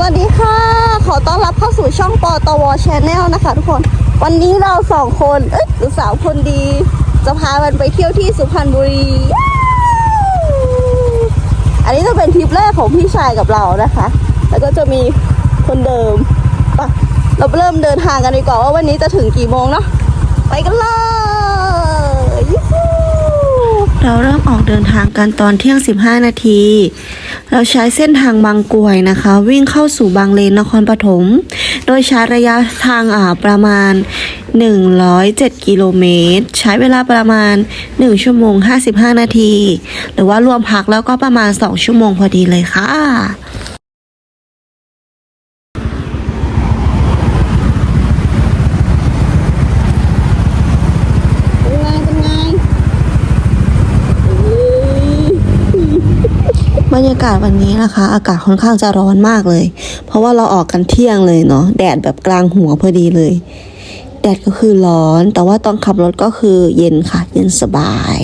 สวัสดีค่ะ ขอต้อนรับเข้าสู่ช่องปอตวชแนลนะคะทุกคน วันนี้เราสองคน เอ้ยหรือสาวคนดี จะพากันไปเที่ยวที่สุพรรณบุรี อันนี้จะเป็นทริปแรกของพี่ชายกับเรานะคะ แล้วก็จะมีคนเดิมไปเราเริ่มเดินทางกันดีกว่าว่าวันนี้จะถึงกี่โมงเนาะ ไปกันเลยยู้ เราเริ่มออกเดินทางกันตอนเที่ยง 15 นาที เราใช้เส้นทางบางกวยนะคะ วิ่งเข้าสู่บางเลนนครปฐม โดยใช้ระยะทางอ่าประมาณ 107 กิโลเมตร ใช้เวลาประมาณ 1 ชั่วโมง 55 นาที หรือว่ารวมพักแล้วก็ประมาณ 2 ชั่วโมงพอดีเลยค่ะ เป็นไงเป็นไงเฮ้ย บรรยากาศวันนี้นะคะ อากาศค่อนข้างจะร้อนมากเลย เพราะว่าเราออกกันเที่ยงเลยเนาะแดดแบบกลางหัวพอดีเลย แดดก็คือร้อน แต่ว่าตอนขับรถก็คือเย็นค่ะ เย็นสบาย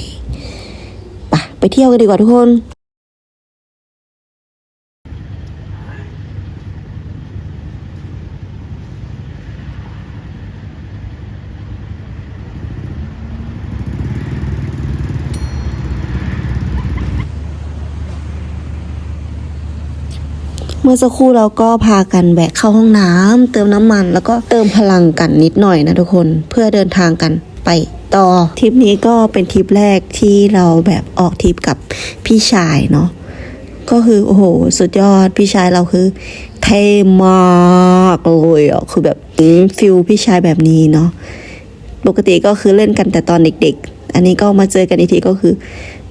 ไปไปเที่ยวกันดีกว่าทุกคน เมื่อสักครู่เราก็พากันแวะเข้าห้องน้ำเติมน้ำมันแล้วก็เติมพลังกันนิดหน่อยนะทุกคนเพื่อเดินทางกันไปต่อทริปนี้ก็เป็นทริปแรกที่เราแบบออกทริปกับพี่ชายเนาะก็คือโอ้โห สุดยอดพี่ชายเราคือ เท่มากเลยอะคือแบบฟิลพี่ชายแบบนี้เนาะปกติก็คือเล่นกันแต่ตอนเด็ก ๆ อันนี้ก็มาเจอกันอีกทีก็คือ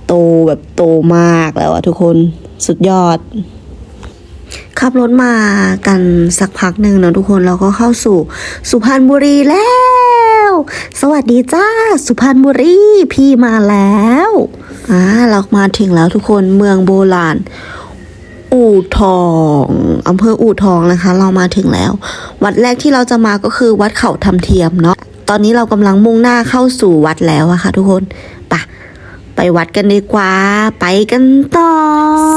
โตแบบโตมากแล้วอะทุกคนสุดยอด ขับรถมากันสักพักหนึ่งเนอะทุกคนเราก็เข้าสู่สุพรรณบุรีแล้ว สวัสดีจ้า สุพรรณบุรีพี่มาแล้วอ่าเรามาถึงแล้วทุกคนเมืองโบราณอู่ทองอำเภออู่ทองนะคะ เรามาถึงแล้ว วัดแรกที่เราจะมาก็คือวัดเขาทำเทียมเนาะตอนนี้เรากำลังมุ่งหน้าเข้าสู่วัดแล้วอะค่ะ ทุกคนไปะ ไปวัดกันดีกว่า ไปกันต่อ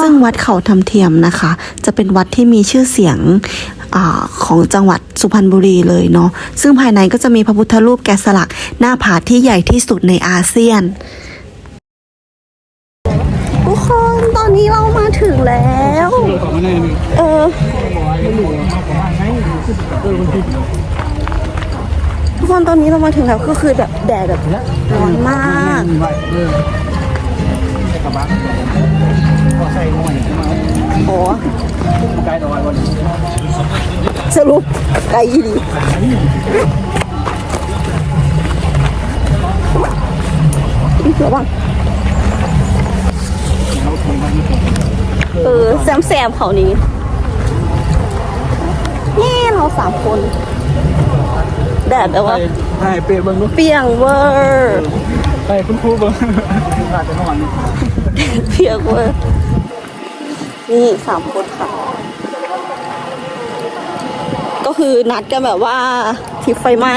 ซึ่งวัดเขาทำเทียมนะคะ จะเป็นวัดที่มีชื่อเสียงอาของจังหวัดสุพรรณบุรีเลยเนาะซึ่งภายในก็จะมีพระพุทธรูปแกะสลักหน้าผาที่ใหญ่ที่สุดในอาเซียน ทุกคนตอนนี้เรามาถึงแล้ว เออ ทุกคนตอนนี้เรามาถึงแล้วก็คือแบบแดดแบบร้อนมากโอ้สรุปไกลดีอีกแล้วบ้างเออแซมแซมๆเขานี้นี่เราสามคน แดดแต่ว่าให้เปลี่ยนเบิ้งดูเปียงเวอร์ไปคุณครูเบิ้งอาจจะนอนนี่เปียงเวอร์นี่สามคนค่ะ ก็คือนัดกันแบบว่าทริปไฟไหม้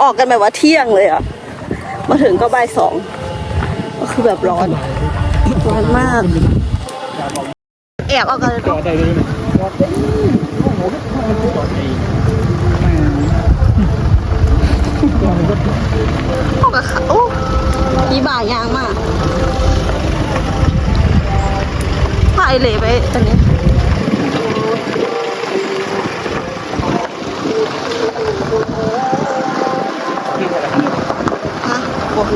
ออกกันแบบว่าเที่ยงเลยอะมาถึงก็บ่ายสองก็คือแบบร้อน ร้อนมากแอบเอากันเลย จอดได้เลย เอากับเขาโอ้ยีบ่ายยางมากถ่ายเหลไปอันนี้ฮะโอ้โห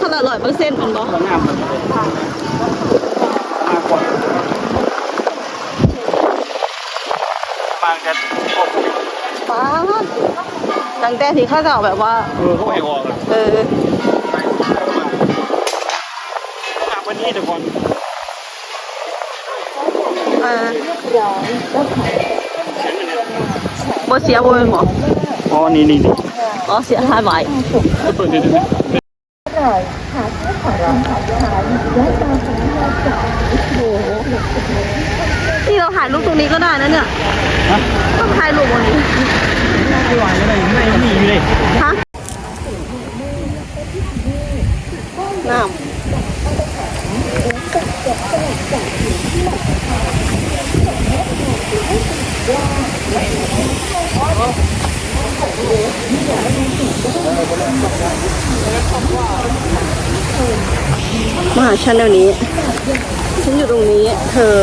ขนาดร้อยเปอร์เซ็นต์มันบอกกว่า มากันป้าดตั้งแต่ที่เข้าเก่าแบบว่า เออเขาไปออกอะเอองานวันนี้แต่ก่อนเออบ่เสียบ่เป็นหมออ๋อนี่นี่นี่อ๋อเสียห้าใบจะเปิดเดี๋ยวนี้นี่เรา ถ่ายรูปตรงนี้ก็ได้นะเนี่ยต้องถ่ายรูปตรงนี้ไม่ไหวแล้วเลยไม่มีเลยฮะน้ำมาหาฉันเดียวนี้ ฉันอยู่ตรงนี้ เธอ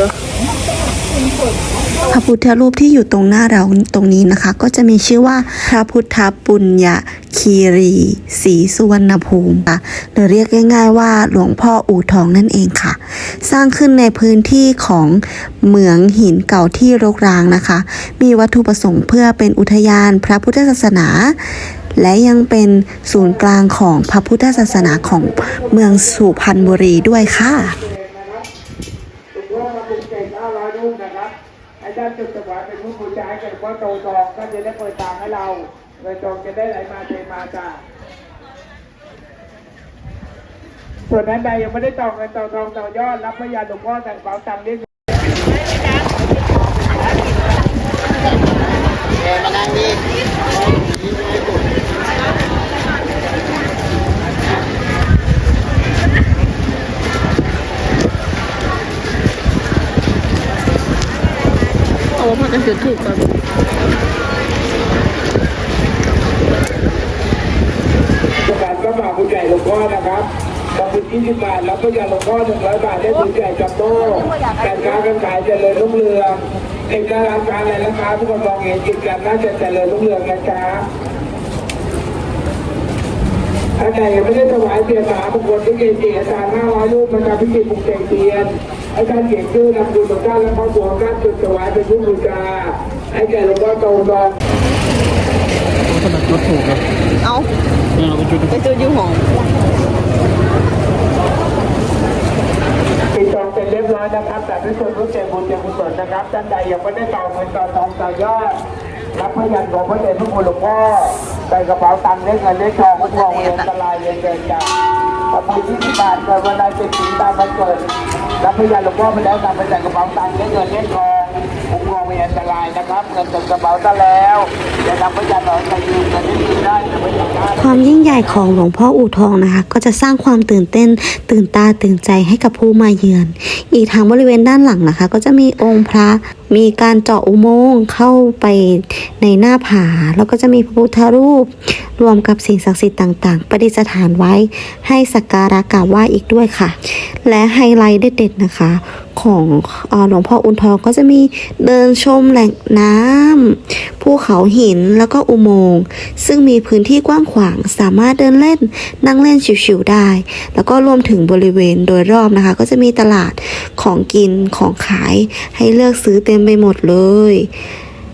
พระพุทธรูปที่อยู่ตรงหน้าเราตรงนี้นะคะ ก็จะมีชื่อว่าพระพุทธปุญญาคีรีศรีสุวรรณภูมิค่ะหรือเรียกง่าย ๆ ว่าหลวงพ่ออู่ทองนั่นเองค่ะ สร้างขึ้นในพื้นที่ของเหมืองหินเก่าที่รกร้างนะคะ มีวัตถุประสงค์เพื่อเป็นอุทยานพระพุทธศาสนา และยังเป็นศูนย์กลางของพระพุทธศาสนาของเมืองสุพรรณบุรีด้วยค่ะ หลวงพ่อมาปลุกเสกห้าร้อยรูปนะครับ ด้านจุดถวายเป็นผู้บูชาใจเกิดว่าโตทองก็จะได้เปิดทางให้เราเงินทองจะได้ไหลมาเทมาจ้าส่วนนั้นใดยังไม่ได้ต่อเงินต่อทองต่อยอดรับพยานหลวงพ่อแต่งเป๋าตังค์ได้โอ้พักกัน จุดถูกกันประกาศก็มาผู้ใหญ่หลวงพ่อนะครับขอบคุณ20บาทรับผู้ใหญ่หลวงพ่อ100 บาทได้ผู้ใหญ่จับโต้การค้าการขายเจริญรุ่งเรืองเอกการร้านการอะไรนะครับทุกคนมองเห็นกิจการน่าจะเจริญรุ่งเรืองนะจ๊ะ ท่านใดไม่ได้ถวายเสียนสาบุคคลที่เกจิอาจารย์ห้าร้อยรูปมาจากพิจิตรบุกเสกเทียนให้ท่านเขียนชื่อนำบุญของท่านและครอบครัวของท่านจุดถวายเป็นผู้บูชาให้แก่หลวงพ่อโตทองขนาดจุดถูกนะเอาไปจุดไปจุดอยู่หงปิดทองเป็นเรียบร้อยนะครับแต่ด้วยส่วนรู้เจบุญเจกุศลนะครับท่านใดยังไม่ได้ต่อเงินต่อทองต่อยอด รับพยันของพระเดชพระคุณหลวงพ่อใส่กระเป๋าตังค์เล็กเงินเล็กทองพุทองเรียนตรายเรียนเกินจากขอบคุณที่ที่บาทเกิดวันใดเจ็ดสีตามวันเกิดรับพยันหลวงพ่อไปแล้วนำไปใส่กระเป๋าตังค์เล็กเงินเล็กทองพุทธองเรียนตรายนะครับเงินต็มกระเป๋าซะแล้วอย่านำพยันเราไปยืมเงินที่มได้แต่ไม่อยากได้ความยิ่งใหญ่ของหลวงพ่ออู่ทองนะคะ ก็จะสร้างความตื่นเต้น ตื่นตาตื่นใจให้กับผู้มาเยือน อีกทางบริเวณด้านหลังนะคะ ก็จะมีองค์พระมีการเจาะอุโมงค์เข้าไปในหน้าผา แล้วก็จะมีพระพุทธรูป รวมกับสิ่งศักดิ์สิทธิ์ต่าง ๆ ประดิษฐานไว้ให้สักการะกราบไหว้อีกด้วยค่ะ และไฮไลท์เด็ดๆนะคะ ของหลวงพ่ออุนทองก็จะมีเดินชมแหล่งน้ำภูเขาหินแล้วก็อุโมงค์ซึ่งมีพื้นที่กว้างขวางสามารถเดินเล่นนั่งเล่นชิวๆได้ แล้วก็รวมถึงบริเวณโดยรอบนะคะ ก็จะมีตลาดของกินของขายให้เลือกซื้อเต็มไปหมดเลย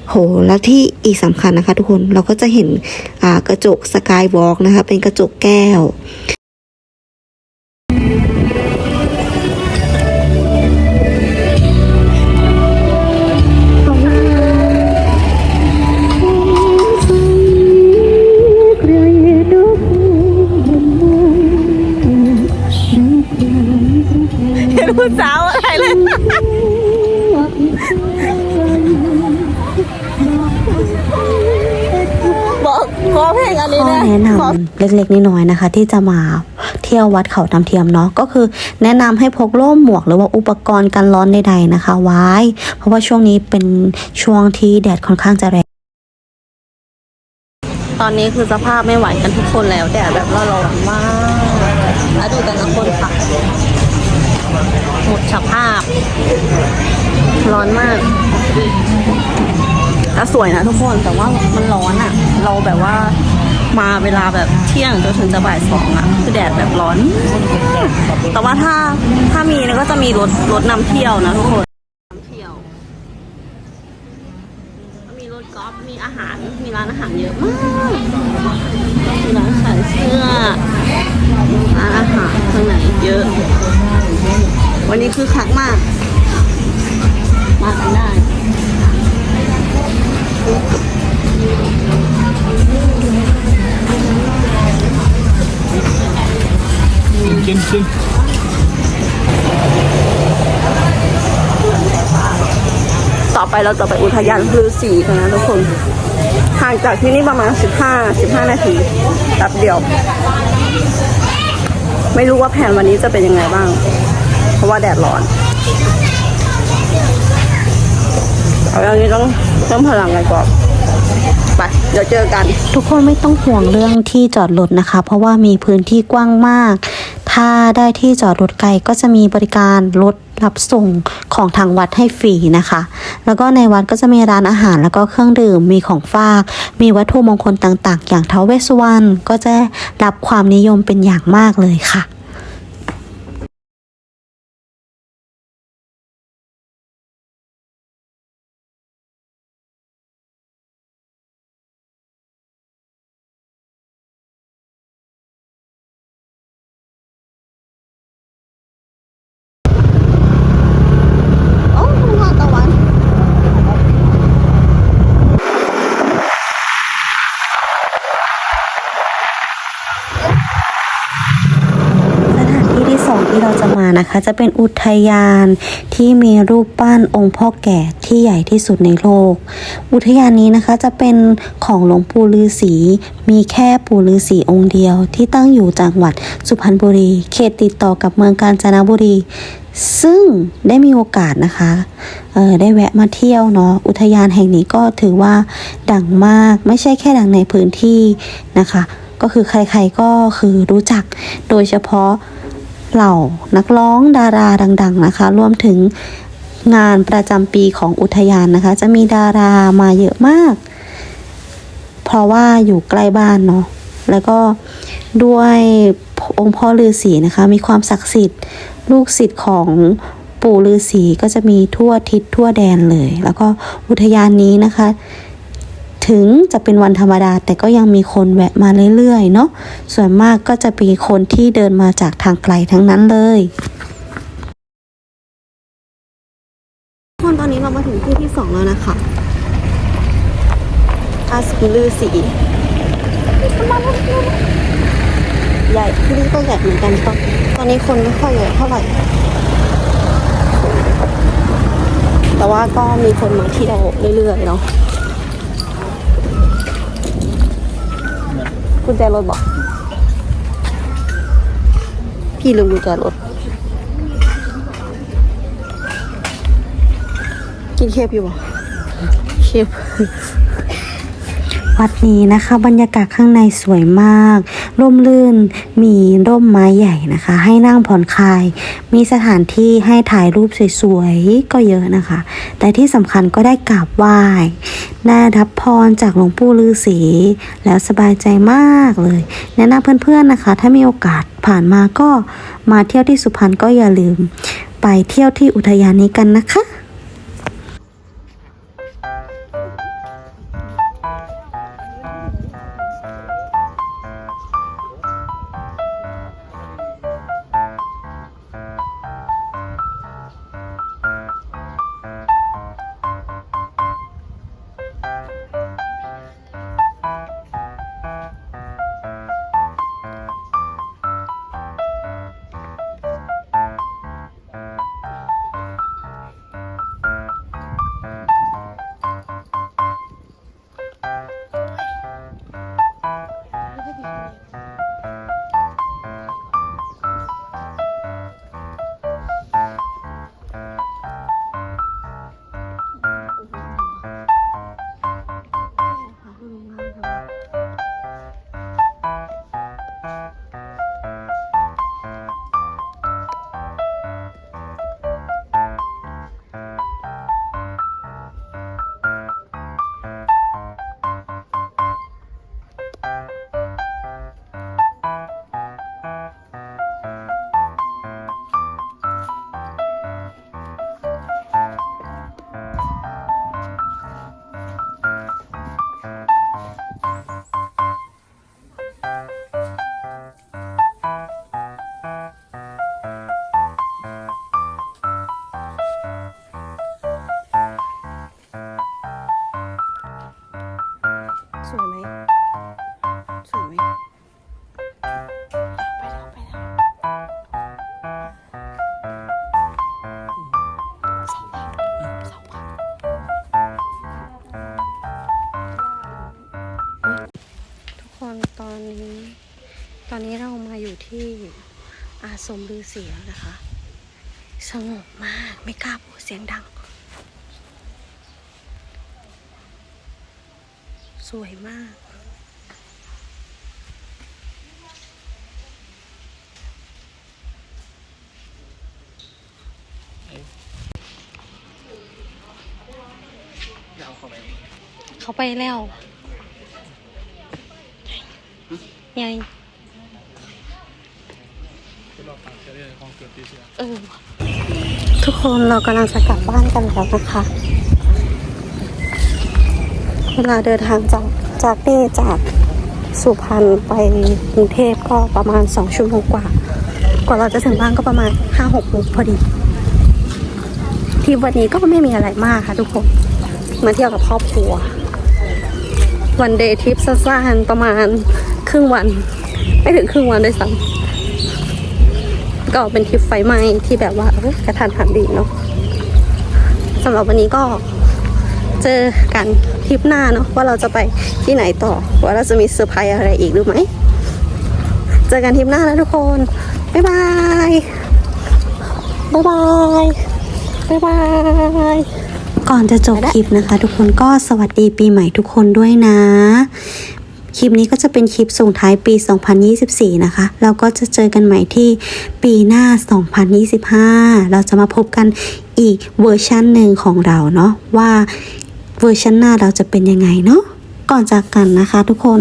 โห แล้วที่อีกสำคัญนะคะ ทุกคนเราก็จะเห็นกระจกสกายวอล์กนะคะ เป็นกระจกแก้วเห็นผู้สาวอะไรเลย บอกขอเพลงอันนี้ข้อนะแนะนขอำเล็กๆน้อยๆนะคะ ที่จะมาเที่ยววัดเขาน้ำเทียมเนาะก็คือแนะนำให้พกร่มหมวกหรือว่าอุปกรณ์กันร้อนใดๆนะคะ ไว้ เพราะว่าช่วงนี้เป็นช่วงที่แดดค่อนข้างจะแรง ตอนนี้คือสภาพไม่ไหวกันทุกคนแล้วแดดแบบร้อนมากแล้วดูแต่ละคนค่ะหมดสภาพ ร้อนมากแต่สวยนะทุกคนแต่ว่ามันร้อนอะ่ะ เราแบบว่ามาเวลาแบบเที่ยงจนถึงจะบ่ายสองอะ่ะ คือแดดแบบร้อน แต่ว่าถ้าถ้ามีเนี่ยก็จะมีรถรถนำเที่ยวนะทุกคนนำเที่ยวมีรถกอล์ฟมีอาหารมีร้านอาหารเยอะมากมีร้านขายเสื้อร้านอาหารข้างในเยอะ วันนี้คือคักมาก จริงจริงต่อไปเราจะไปอุทยานพลือสีกันนะทุกคน ห่างจากที่นี่ประมาณ 15 15 นาทีแป๊บเดียว ไม่รู้ว่าแผนวันนี้จะเป็นยังไงบ้าง เพราะว่าแดดร้อน เอาอย่างนี้ต้องเพิ่มพลังกันก่อนไปเดี๋ยวเจอกัน ทุกคนไม่ต้องห่วงเรื่องที่จอดรถนะคะ เพราะว่ามีพื้นที่กว้างมาก ถ้าได้ที่จอดรถไกลก็จะมีบริการรถรับส่งของทางวัดให้ฟรีนะคะ แล้วก็ในวัดก็จะมีร้านอาหารแล้วก็เครื่องดื่ม มีของฝาก มีวัตถุมงคลต่างๆ อย่างเทวเวสสุวรรณก็จะรับความนิยมเป็นอย่างมากเลยค่ะ นะคะ จะเป็นอุทยานที่มีรูปปั้นองค์พ่อแก่ที่ใหญ่ที่สุดในโลก อุทยานนี้นะคะจะเป็นของหลวงปู่ฤาษีมีแค่ปู่ฤาษีองค์เดียว ที่ตั้งอยู่จังหวัดสุพรรณบุรี เขตติดต่อกับเมืองกาญจนบุรี ซึ่งได้มีโอกาสนะคะเออได้แวะมาเที่ยวเนาะอุทยานแห่งนี้ก็ถือว่าดังมากไม่ใช่แค่ดังในพื้นที่นะคะ ก็คือใครๆก็คือรู้จักโดยเฉพาะ เหล่านักร้องดาราดัง ๆ นะคะ รวมถึงงานประจำปีของอุทยานนะคะ จะมีดารามาเยอะมาก เพราะว่าอยู่ใกล้บ้านเนาะแล้วก็ด้วยองค์พ่อฤาษีนะคะ มีความศักดิ์สิทธิ์ ลูกศิษย์ของปู่ฤาษีก็จะมีทั่วทิศทั่วแดนเลย แล้วก็อุทยานนี้นะคะ ถึงจะเป็นวันธรรมดาแต่ก็ยังมีคนแวะมาเรื่อยๆเนาะส่วนมากก็จะมีคนที่เดินมาจากทางไกลทั้งนั้นเลยทุกคนตอนนี้เรามาถึงที่ที่สองแล้วนะคะอาสมลือสีใหญ่ที่นี่ก็ใหญ่เหมือนกันตอนตอนนี้คนไม่ค่อยเยอะเท่าไหร่ แต่ว่าก็มีคนมาที่ยวเรื่อยๆเนาะ กุญแจรถบอกพี่ลืมกุญแจรถ กินเคฟอยู่บ่เคฟวัดนี้นะคะ บรรยากาศข้างในสวยมาก ร่มรื่นมีร่มไม้ใหญ่นะคะ ให้นั่งผ่อนคลาย มีสถานที่ให้ถ่ายรูปสวยๆ ก็เยอะนะคะ แต่ที่สำคัญก็ได้กราบไหว้ ได้รับพรจากหลวงปู่ฤาษี แล้วสบายใจมากเลย แนะนำเพื่อนๆนะคะ ถ้ามีโอกาสผ่านมาก็มาเที่ยวที่สุพรรณก็อย่าลืม ไปเที่ยวที่อุทยานนี้กันนะคะ มฤาษีแล้วนะคะ สงบมากไม่กล้าพูดเสียงดัง สวยมากเอาเข้าไปเขาไปแล้ว ไง จะรอฟังจะเรื่องของเกิด ทุกคนเรากำลังจะกลับบ้านกันแล้วนะคะ เวลาเดินทางจากจากนี่จากสุพรรณไปกรุงเทพก็ประมาณสองชั่วโมงกว่า กว่าเราจะถึงบ้านก็ประมาณห้าหกโมงพอดีทริปวันนี้ก็ไม่มีอะไรมากค่ะทุกคน มาเที่ยวกับครอบครัว วันเดย์ทริปสั้นๆประมาณครึ่งวัน ไม่ถึงครึ่งวันด้วยซ้ำ ก็เป็นทริปไฟไหม้ที่แบบว่าเอ้ยกระทันหันดีเนาะสำหรับวันนี้ก็เจอกันทริปหน้าเนาะว่าเราจะไปที่ไหนต่อ ว่าเราจะมีเซอร์ไพรส์อะไรอีกหรือไหมเจอกันทริปหน้าแล้วทุกคน บ๊ายบายบ๊ายบายบ๊ายบายก่อนจะจบคลิปนะคะ ทุกคนก็สวัสดีปีใหม่ทุกคนด้วยนะ คลิปนี้ก็จะเป็นคลิปส่งท้ายปี 2024 นะคะ เราก็จะเจอกันใหม่ที่ปีหน้า 2025 เราจะมาพบกันอีกเวอร์ชันหนึ่งของเราเนาะว่าเวอร์ชันหน้าเราจะเป็นยังไงเนาะ ก่อนจากกันนะคะ ทุกคน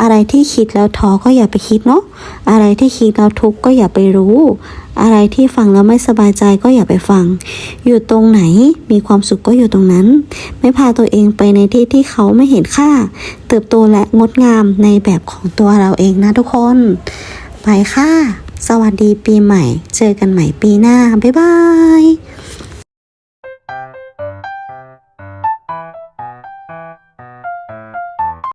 อะไรที่คิดแล้วท้อก็อย่าไปคิดเนาะอะไรที่คิดแล้วทุกข์ก็อย่าไปรู้ อะไรที่ฟังแล้วไม่สบายใจก็อย่าไปฟัง อยู่ตรงไหนมีความสุขก็อยู่ตรงนั้น ไม่พาตัวเองไปในที่ที่เขาไม่เห็นค่า เติบโตและงดงามในแบบของตัวเราเองนะทุกคน ไปค่ะ สวัสดีปีใหม่ เจอกันใหม่ปีหน้า บ๊ายบาย